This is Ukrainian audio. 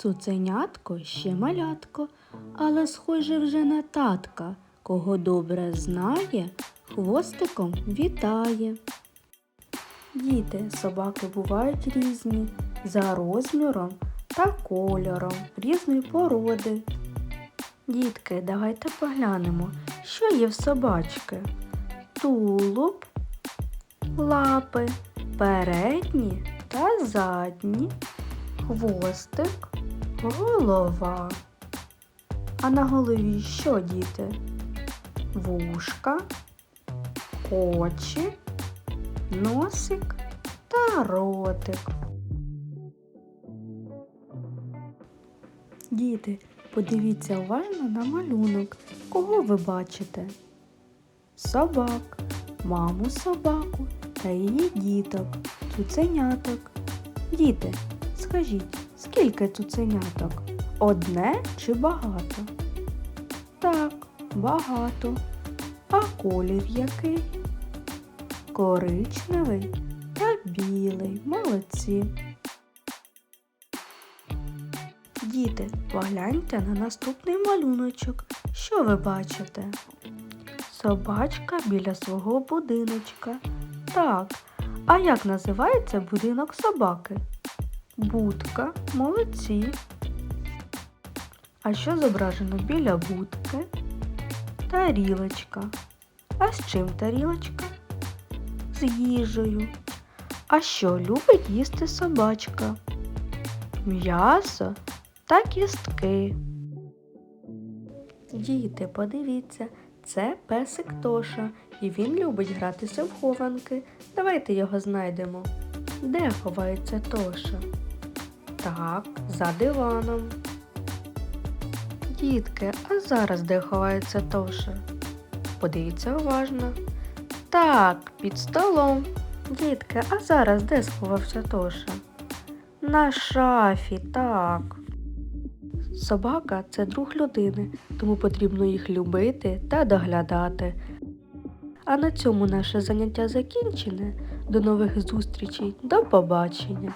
Цуценятко ще малятко, але схоже вже на татка, кого добре знає, хвостиком вітає. Діти, собаки бувають різні за розміром та кольором різної породи. Дітки, давайте поглянемо, що є в собачки. Тулуб, лапи, передні та задні, хвостик, голова. А на голові що, діти? Вушка, очі, носик та ротик. Діти, подивіться уважно на малюнок. Кого ви бачите? Собак, маму собаку та її діток, цуценяток. Діти, скажіть, скільки цуценяток? Одне чи багато? Так, багато. А колір який? Коричневий та білий. Молодці. Діти, погляньте на наступний малюночок. Що ви бачите? Собачка біля свого будиночка. Так. А як називається будинок собаки? Будка. Молодці. А що зображено біля будки? Тарілочка. А з чим тарілочка? З їжею. А що любить їсти собачка? М'ясо та кістки. Діти, подивіться, це песик Тоша, і він любить гратися в хованки. Давайте його знайдемо. Де ховається Тоша? Так, за диваном. Дітки, а зараз де ховається Тоша? Подивіться уважно. Так, під столом. Дітки, а зараз де сховався Тоша? На шафі, так. Собака це друг людини, тому потрібно їх любити та доглядати. А на цьому наше заняття закінчене. До нових зустрічей. До побачення!